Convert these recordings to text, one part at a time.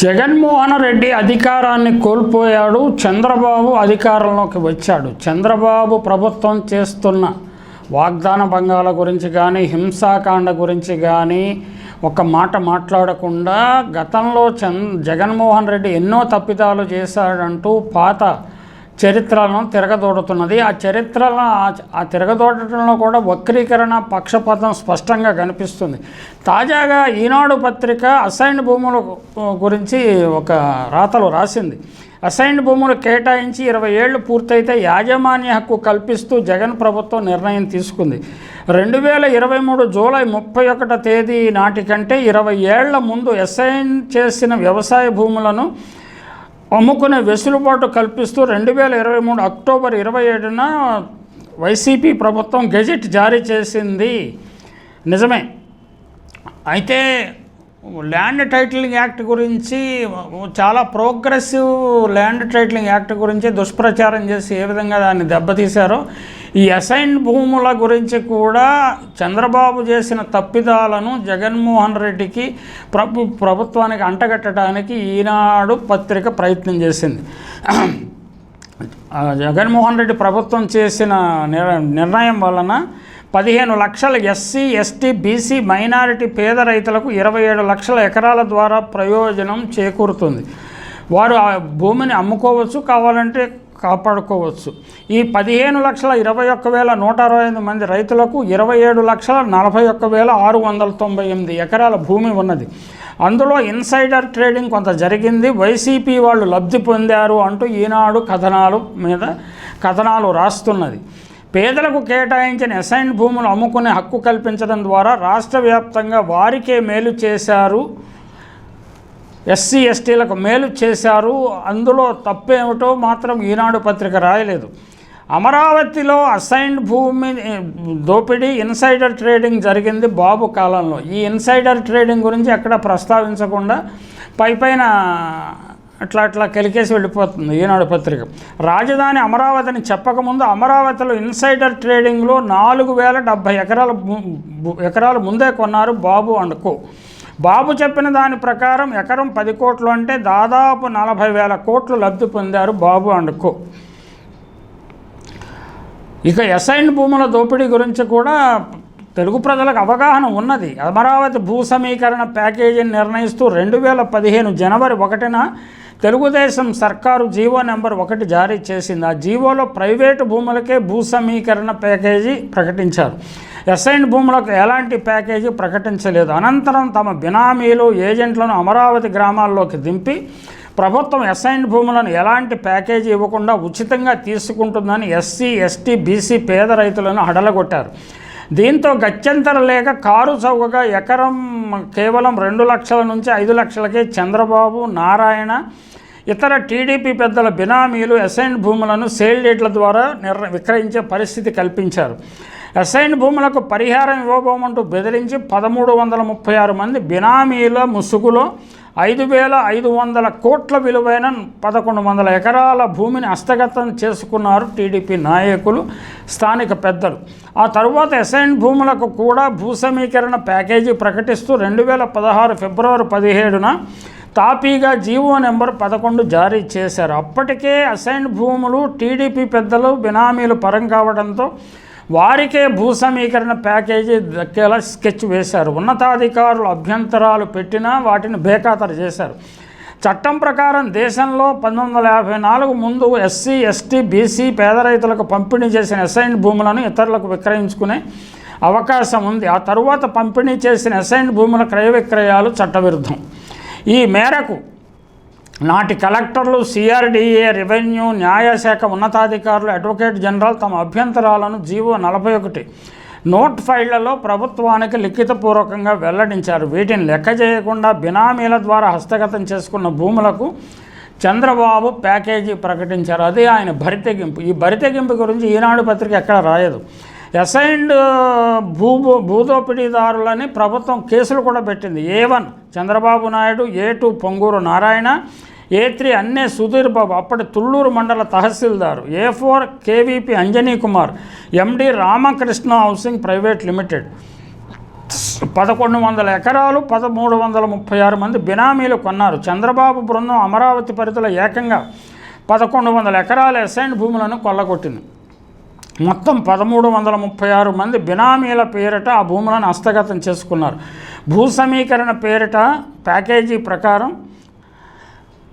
జగన్మోహన్ రెడ్డి అధికారాన్ని కోల్పోయాడు చంద్రబాబు అధికారంలోకి వచ్చాడు. చంద్రబాబు ప్రభుత్వం చేస్తున్న వాగ్దాన భంగాల గురించి కానీ హింసాకాండ గురించి కానీ ఒక మాట మాట్లాడకుండా గతంలో చంద్ జగన్మోహన్ రెడ్డి ఎన్నో తప్పిదాలు చేశాడంటూ పాత చరిత్రలను తిరగదోడుతున్నది. ఆ చరిత్రలను ఆ- తిరగదోడటంలో కూడా వక్రీకరణ పక్షపాతం స్పష్టంగా కనిపిస్తుంది. తాజాగా ఈనాడు పత్రిక అసైన్డ్ భూముల గురించి ఒక రాతలు రాసింది. అసైన్డ్ భూములు కేటాయించి ఇరవై ఏళ్ళు పూర్తయితే యాజమాన్య హక్కు కల్పిస్తూ జగన్ ప్రభుత్వం నిర్ణయం తీసుకుంది. రెండు వేల ఇరవై మూడు జూలై ముప్పై ఒకటో తేదీ నాటికంటే ఇరవై ఏళ్ళ ముందు అసైన్ చేసిన వ్యవసాయ భూములను అమ్ముకునే వెసులుబాటు కల్పిస్తూ రెండు వేల ఇరవై మూడు అక్టోబర్ ఇరవై ఏడున వైసీపీ ప్రభుత్వం గెజిట్ జారీ చేసింది. నిజమే. అయితే ల్యాండ్ టైటిలింగ్ యాక్ట్ గురించి చాలా ప్రోగ్రెసివ్ ల్యాండ్ టైటిలింగ్ యాక్ట్ గురించి దుష్ప్రచారం చేసి ఏ విధంగా దాన్ని దెబ్బతీశారో ఈ అసైన్ భూముల గురించి కూడా చంద్రబాబు చేసిన తప్పిదాలను జగన్మోహన్ రెడ్డికి ప్రభు ప్రభుత్వానికి అంటగట్టడానికి ఈనాడు పత్రిక ప్రయత్నం చేసింది. జగన్మోహన్ రెడ్డి ప్రభుత్వం చేసిన నిర్ణయం వలన పదిహేను లక్షల ఎస్సీ ఎస్టీ బీసీ మైనారిటీ పేద రైతులకు ఇరవై ఏడు లక్షల ఎకరాల ద్వారా ప్రయోజనం చేకూరుతుంది. వారు ఆ భూమిని అమ్ముకోవచ్చు కావాలంటే కాపాడుకోవచ్చు. ఈ పదిహేను లక్షల ఇరవై ఒక్క వేల నూట అరవై ఐదు మంది రైతులకు ఇరవై ఏడు లక్షల నలభై ఒక్క వేల ఆరు వందల తొంభై ఎనిమిది ఎకరాల భూమి ఉన్నది. అందులో ఇన్సైడర్ ట్రేడింగ్ కొంత జరిగింది. వైసీపీ వాళ్ళు లబ్ధి పొందారు అంటూ ఈనాడు కథనాలు మీద కథనాలు రాస్తున్నది. పేదలకు కేటాయించిన అసైన్ భూములు అమ్ముకునే హక్కు కల్పించడం ద్వారా రాష్ట్ర వ్యాప్తంగా వారికే మేలు చేశారు. ఎస్సీ ఎస్టీలకు మేలు చేశారు. అందులో తప్పేమిటో మాత్రం ఈనాడు పత్రిక రాయలేదు. అమరావతిలో అసైన్డ్ భూమి దోపిడీ ఇన్సైడర్ ట్రేడింగ్ జరిగింది బాబు కాలంలో. ఈ ఇన్సైడర్ ట్రేడింగ్ గురించి ఎక్కడ ప్రస్తావించకుండా పై పైన అట్లా అట్లా కలికేసి వెళ్ళిపోతుంది ఈనాడు పత్రిక. రాజధాని అమరావతిని చెప్పకముందు అమరావతిలో ఇన్సైడర్ ట్రేడింగ్లో నాలుగు వేల డెబ్భై ఎకరాల ఎకరాల ఎకరాలు ముందే కొన్నారు బాబు అండ్ బాబు చెప్పిన దాని ప్రకారం ఎకరం పది కోట్లు అంటే దాదాపు నలభై వేల కోట్లు లబ్ధి పొందారు బాబు అండుకో ఇక ఎసైన్ భూముల దోపిడీ గురించి కూడా తెలుగు ప్రజలకు అవగాహన ఉన్నది. అమరావతి భూ సమీకరణ ప్యాకేజీని నిర్ణయిస్తూ రెండు వేల పదిహేను జనవరి ఒకటిన తెలుగుదేశం సర్కారు జీవో నెంబర్ ఒకటి జారీ చేసింది. ఆ జీవోలో ప్రైవేటు భూములకే భూ సమీకరణ ప్యాకేజీ ప్రకటించారు. ఎస్ఐన్ భూములకు ఎలాంటి ప్యాకేజీ ప్రకటించలేదు. అనంతరం తమ బినామీలు ఏజెంట్లను అమరావతి గ్రామాల్లోకి దింపి ప్రభుత్వం ఎస్ఐన్ భూములను ఎలాంటి ప్యాకేజీ ఇవ్వకుండా ఉచితంగా తీసుకుంటుందని ఎస్సీ ఎస్టీ బీసీ పేద రైతులను హడలగొట్టారు. దీంతో గత్యంతర లేక కారు చౌకగా ఎకరం కేవలం రెండు లక్షల నుంచి ఐదు లక్షలకే చంద్రబాబు నారాయణ ఇతర టీడీపీ పెద్దల బినామీలు అసైన్ భూములను సేల్ డేట్ల ద్వారా నిర్ణ విక్రయించే పరిస్థితి కల్పించారు. అసైన్ భూములకు పరిహారం ఇవ్వబోమంటూ బెదిరించి పదమూడు వందల ముప్పై ఆరు మంది బినామీల ముసుగులో ఐదు వేల ఐదు వందల కోట్ల విలువైన పదకొండు వందల ఎకరాల భూమిని హస్తగతం చేసుకున్నారు టీడీపీ నాయకులు స్థానిక పెద్దలు. ఆ తరువాత అసైన్ భూములకు కూడా భూ సమీకరణ ప్యాకేజీ ప్రకటిస్తూ రెండు వేల పదహారు ఫిబ్రవరి పదిహేడున తాపీగా జీవో నెంబర్ పదకొండు జారీ చేశారు. అప్పటికే అసైన్ భూములు టీడీపీ పెద్దలు బినామీలు పరం కావడంతో వారికే భూ సమీకరణ ప్యాకేజీ దక్కేలా స్కెచ్ వేశారు. ఉన్నతాధికారులు అభ్యంతరాలు పెట్టినా వాటిని బేఖాతరు చేశారు. చట్టం ప్రకారం దేశంలో పంతొమ్మిది వందల యాభై నాలుగు ముందు ఎస్సీ ఎస్టీ బీసీ పేద రైతులకు పంపిణీ చేసిన అసైన్ భూములను ఇతరులకు విక్రయించుకునే అవకాశం ఉంది. ఆ తరువాత పంపిణీ చేసిన అసైన్ భూముల క్రయ విక్రయాలు చట్టవిరుద్ధం. ఈ మేరకు నాటి కలెక్టర్లు సిఆర్డీఏ రెవెన్యూ న్యాయశాఖ ఉన్నతాధికారులు అడ్వకేట్ జనరల్ తమ అభ్యంతరాలను జీవో నలభై ఒకటి నోట్ ఫైళ్ళలో ప్రభుత్వానికి లిఖితపూర్వకంగా వెల్లడించారు. వీటిని లెక్క చేయకుండా బినామీల ద్వారా హస్తగతం చేసుకున్న భూములకు చంద్రబాబు ప్యాకేజీ ప్రకటించారు. అదే ఆయన బరితెగింపు ఈ భరితెగింపు గురించి ఈనాడు పత్రిక ఎక్కడ రాయదు. అసైన్డ్ భూ భూదోపిడీదారులని ప్రభుత్వం కేసులు కూడా పెట్టింది. A one Chandrababu Naidu A two Ponguru Narayana A three Anne Sudheer Babu అప్పటి తుళ్ళూరు మండల tahsildar A four KVP Anjani Kumar MD Ramakrishna housing private limited. పదకొండు వందల ఎకరాలు పదమూడు వందల ముప్పై ఆరు మంది బినామీలు కొన్నారు. చంద్రబాబు బృందం అమరావతి పరిధిలో ఏకంగా పదకొండు వందల ఎకరాల అసైన్ భూములను కొల్లగొట్టింది. మొత్తం పదమూడు వందల ముప్పై ఆరు మంది బినామీల పేరిట ఆ భూములను హస్తగతం చేసుకున్నారు. భూ సమీకరణ పేరిట ప్యాకేజీ ప్రకారం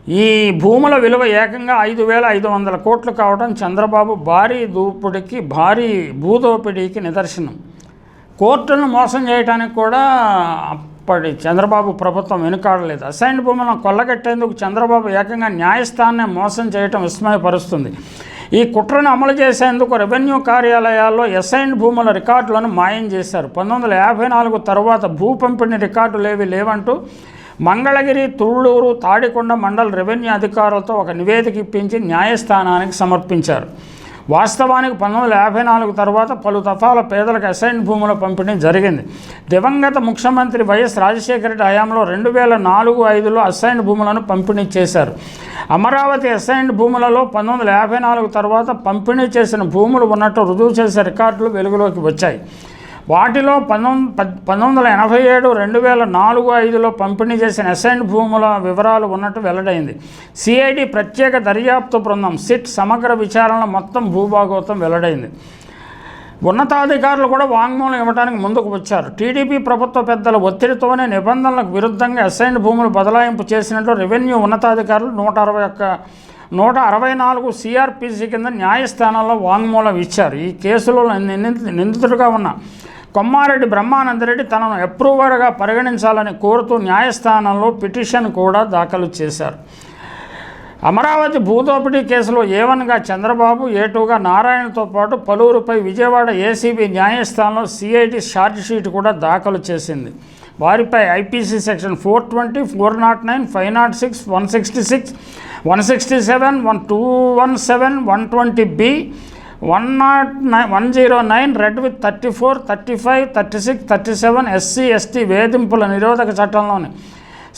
ఈ భూముల విలువ ఏకంగా ఐదు వేల ఐదు వందల కోట్లు కావడం చంద్రబాబు భారీ దూపుడికి భారీ భూదోపిడీకి నిదర్శనం. కోర్టును మోసం చేయడానికి కూడా అప్పటి చంద్రబాబు ప్రభుత్వం వెనుకాడలేదు. అసైన్ భూములను కొల్లగట్టేందుకు చంద్రబాబు ఏకంగా న్యాయస్థానాన్ని మోసం చేయటం విస్మయపరుస్తుంది. ఈ కుట్రను అమలు చేసేందుకు రెవెన్యూ కార్యాలయాల్లో ఎసైన్ భూముల రికార్డులను మాయం చేశారు. పంతొమ్మిది వందల యాభై నాలుగు తర్వాత భూ పంపిణీ రికార్డులు ఏవి లేవంటూ మంగళగిరి తుళ్ళూరు తాడికొండ మండల రెవెన్యూ అధికారులతో ఒక నివేదిక ఇప్పించి న్యాయస్థానానికి సమర్పించారు. వాస్తవానికి పంతొమ్మిది వందల యాభై నాలుగు తర్వాత పలు దఫాల పేదలకు అసైన్ భూముల పంపిణీ జరిగింది. దివంగత ముఖ్యమంత్రి వైఎస్ రాజశేఖర రెడ్డి హయాంలో రెండు వేల నాలుగు ఐదులో అసైన్ భూములను పంపిణీ చేశారు. అమరావతి అసైన్ భూములలో పంతొమ్మిది వందల యాభై నాలుగు తర్వాత పంపిణీ చేసిన భూములు ఉన్నట్టు రుజువు చేసే రికార్డులు వెలుగులోకి వచ్చాయి. వాటిలో పంతొమ్మిది పంతొమ్మిది వందల ఎనభై ఏడు రెండు వేల నాలుగు ఐదులో పంపిణీ చేసిన అసైన్ భూముల వివరాలు ఉన్నట్టు వెల్లడైంది. సిఐడి ప్రత్యేక దర్యాప్తు బృందం సిట్ సమగ్ర విచారణ మొత్తం భూభాగోతం వెల్లడైంది. ఉన్నతాధికారులు కూడా వాంగ్మూలం ఇవ్వడానికి ముందుకు వచ్చారు. టీడీపీ ప్రభుత్వ పెద్దల ఒత్తిడితోనే నిబంధనలకు విరుద్ధంగా అసైన్ భూములు బదలాయింపు చేసినట్టు రెవెన్యూ ఉన్నతాధికారులు నూట అరవై ఒక్క నూట అరవై నాలుగు సిఆర్పిసి కింద న్యాయస్థానంలో వాంగ్మూలం ఇచ్చారు. ఈ కేసులో నిందితు- నిందితుడిగా ఉన్న కొమ్మారెడ్డి బ్రహ్మానందరెడ్డి తనను అప్రూవర్గా పరిగణించాలని కోరుతూ న్యాయస్థానంలో పిటిషన్ కూడా దాఖలు చేశారు. అమరావతి భూదోపిడీ కేసులో ఏవన్గా చంద్రబాబు ఏటూగా నారాయణతో పాటు పలువురుపై విజయవాడ ఏసీబీ న్యాయస్థానంలో సిఐటి షీట్ కూడా దాఖలు చేసింది. వారిపై IPC section four twenty four not nine five not six one sixty six one sixty seven one two one seven one twenty B one not nine one zero nine read with thirty four thirty five thirty six thirty seven SC ST వేధింపుల నిరోధక చట్టంలోని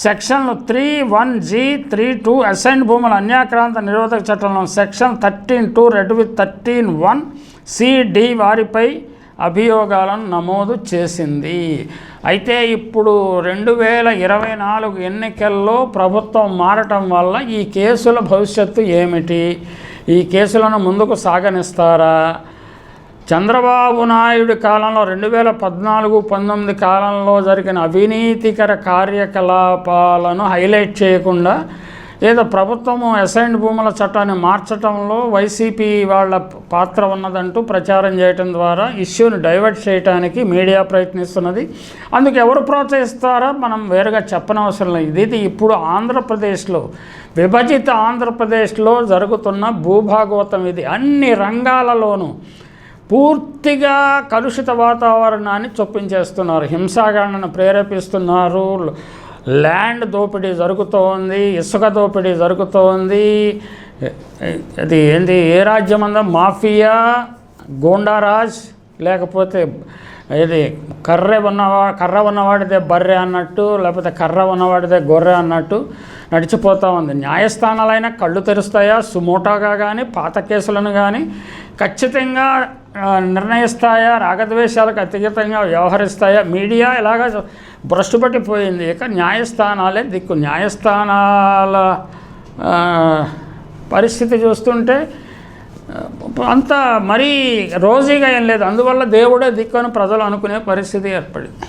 సెక్షన్లు three one G three two assign భూముల అన్యాక్రాంత నిరోధక చట్టంలో section thirteen two read with thirteen one C D వారిపై అభియోగాలను నమోదు చేసింది. అయితే ఇప్పుడు రెండు వేల ఇరవై నాలుగు ఎన్నికల్లో ప్రభుత్వం మారటం వల్ల ఈ కేసుల భవిష్యత్తు ఏమిటి? ఈ కేసులను ముందుకు సాగనిస్తారా? చంద్రబాబు నాయుడు కాలంలో రెండు వేల పద్నాలుగు పంతొమ్మిది కాలంలో జరిగిన అవినీతికర కార్యకలాపాలను హైలైట్ చేయకుండా ఏదో ప్రభుత్వము అసైన్డ్ భూముల చట్టాన్ని మార్చడంలో వైసీపీ వాళ్ళ పాత్ర ఉన్నదంటూ ప్రచారం చేయటం ద్వారా ఇష్యూని డైవర్ట్ చేయడానికి మీడియా ప్రయత్నిస్తున్నది. అందుకు ఎవరు ప్రోత్సహిస్తారో? మనం వేరుగా చెప్పనవసరం లేదు. ఇది ఇప్పుడు ఆంధ్రప్రదేశ్లో విభజిత ఆంధ్రప్రదేశ్లో జరుగుతున్న భూభాగవతం ఇది. అన్ని రంగాలలోనూ పూర్తిగా కలుషిత వాతావరణాన్ని చొప్పించేస్తున్నారు. హింసాగాండను ప్రేరేపిస్తున్నారు. ల్యాండ్ దోపిడీ జరుగుతోంది ఇసుక దోపిడీ జరుగుతోంది. అది ఏంది? ఏ రాజ్యం అందా మాఫియా? గోండారాజ్? లేకపోతే ఇది కర్రె ఉన్నవా కర్ర ఉన్నవాడిదే బర్రె అన్నట్టు లేకపోతే కర్ర ఉన్నవాడిదే గొర్రె అన్నట్టు నడిచిపోతూ ఉంది. న్యాయస్థానాలైనా కళ్ళు తెరుస్తాయా? సుమోటాగా కానీ పాత కేసులను కానీ ఖచ్చితంగా నిర్ణయిస్తాయా రాగద్వేషాలకు అతిగతంగా వ్యవహరిస్తాయా? మీడియా ఇలాగ భ్రష్టుపట్టిపోయింది ఇక న్యాయస్థానాలే దిక్కు. న్యాయస్థానాల పరిస్థితి చూస్తుంటే అంత మరీ రోజీగా ఏం లేదు. అందువల్ల దేవుడే దిక్కు అని ప్రజలు అనుకునే పరిస్థితి ఏర్పడింది.